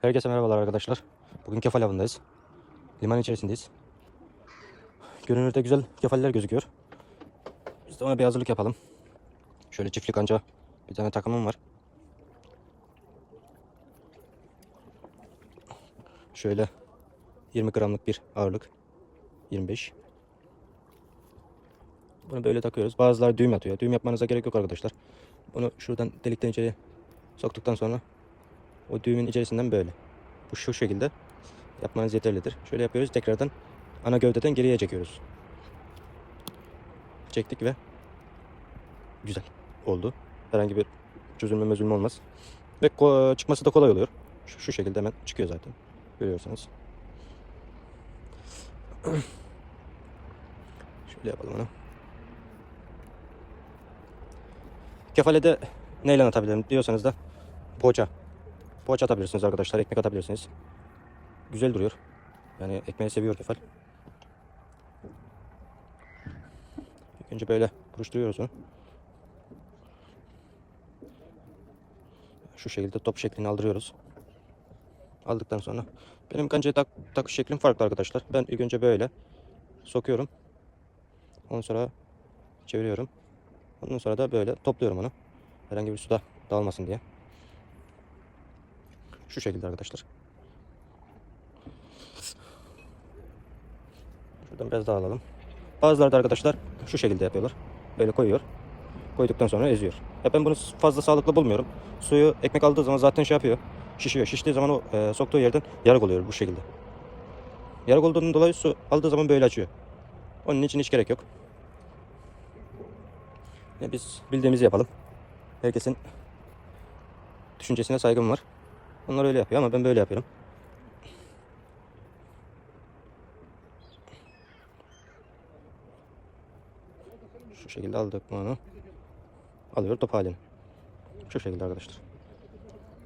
Herkese merhabalar arkadaşlar. Bugün kefal avındayız. Liman içerisindeyiz. Görünürde güzel kefaller gözüküyor. Biz de ona bir hazırlık yapalım. Şöyle çiftlik anca bir tane takımım var. Şöyle 20 gramlık bir ağırlık. 25. Bunu böyle takıyoruz. Bazıları düğüm atıyor. Düğüm yapmanıza gerek yok arkadaşlar. Bunu şuradan delikten içeri soktuktan sonra o düğümün içerisinden böyle. Bu şu şekilde yapmanız yeterlidir. Şöyle yapıyoruz. Tekrardan ana gövdeden geriye çekiyoruz. Çektik ve güzel oldu. Herhangi bir çözülme mözülme olmaz. Ve çıkması da kolay oluyor. Şu, şu şekilde hemen çıkıyor zaten. Görüyorsunuz. Şöyle yapalım onu. Kefalede neyle atabilirim diyorsanız da poğaça. Poğaça atabilirsiniz arkadaşlar. Ekmek atabilirsiniz. Güzel duruyor. Yani ekmeği seviyor kefal. İlk önce böyle buruşturuyoruz onu. Şu şekilde top şeklini aldırıyoruz. Aldıktan sonra benim kancaya tak, takış şeklim farklı arkadaşlar. Ben ilk önce böyle sokuyorum. Ondan sonra çeviriyorum. Ondan sonra da böyle topluyorum onu. Herhangi bir suda dağılmasın diye. Şu şekilde arkadaşlar. Şuradan biraz daha alalım. Bazıları da arkadaşlar şu şekilde yapıyorlar. Böyle koyuyor. Koyduktan sonra eziyor. Ya ben bunu fazla sağlıklı bulmuyorum. Suyu ekmek aldığı zaman zaten şey yapıyor. Şişiyor. Şiştiği zaman o e, soktuğu yerden yarık oluyor bu şekilde. Yarık olduğundan dolayı su aldığı zaman böyle açıyor. Onun için hiç gerek yok. Ya biz bildiğimizi yapalım. Herkesin düşüncesine saygım var. Onlar öyle yapıyor ama ben böyle yapıyorum. Şu şekilde aldık onu. Alıyor top halini. Şu şekilde arkadaşlar.